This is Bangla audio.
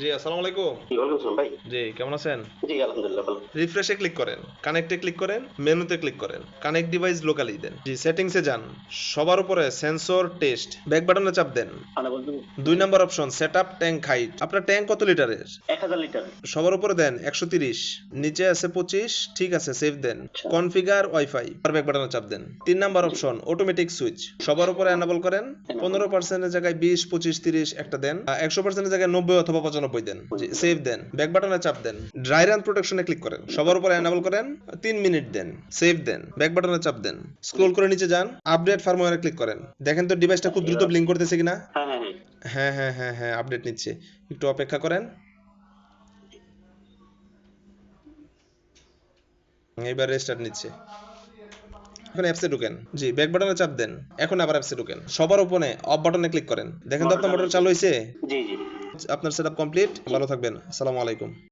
জি আসসালামু আলাইকুম। ভাই। জি কেমন আছেন? জি আলহামদুলিল্লাহ ভালো। রিফ্রেশে ক্লিক করেন কানেক্টে ক্লিক করেন মেনুতে ক্লিক করেন। কানেক্ট ডিভাইস লোকালি দেন। জি সেটিংসে যান। সবার উপরে সেন্সর টেস্ট ব্যাক বাটনে চাপ দেন। দুই number option setup tank height আপনার ট্যাঙ্ক কত লিটারের এক হাজার লিটার সবার উপরে দেন একশো তিরিশ। নিচে আছে পঁচিশ ঠিক আছে সেভ দেন। কনফিগার ওয়াইফাই আর ব্যাক বাটনে চাপ দেন। তিন নাম্বার অপশন অটোমেটিক সুইচ সবার উপরে এনাবল করেন। পনেরো পার্সেন্টের জায়গায় বিশ পঁচিশ তিরিশ একটা দেন। একশো পার্সেন্টের জায়গায় নব্বই অথবা পঁচানব্বই দেন। সেভ দেন। ব্যাক বাটনে চাপ দেন। ড্রাই রান প্রোটেকশনে ক্লিক করেন। সবার উপরে এনাবল করেন। তিন মিনিট দেন। সেভ দেন। ব্যাক বাটনে চাপ দেন। স্ক্রোল করে নিচে যান। আপডেট ফার্মওয়্যারে ক্লিক করেন। দেখেন তো ডিভাইসটা খুব দ্রুত ব্লিঙ্ক করতেছে কিনা? হ্যাঁ হ্যাঁ হ্যাঁ। হ্যাঁ হ্যাঁ হ্যাঁ হ্যাঁ আপডেট নিচ্ছে। একটু অপেক্ষা করেন। রেস্টার্ট নিচ্ছে। এখন অ্যাপসে ঢুকেন। জি ব্যাক বাটনে চাপ দেন। এখন আবার অ্যাপসে ঢুকেন। সবার উপরে অফ বাটনে ক্লিক করেন। দেখেন তো আপনার মোটর চালু হয়েছে জি জি। আপনার সেটআপ কমপ্লিট ভালো থাকবেন। আসসালামু আলাইকুম।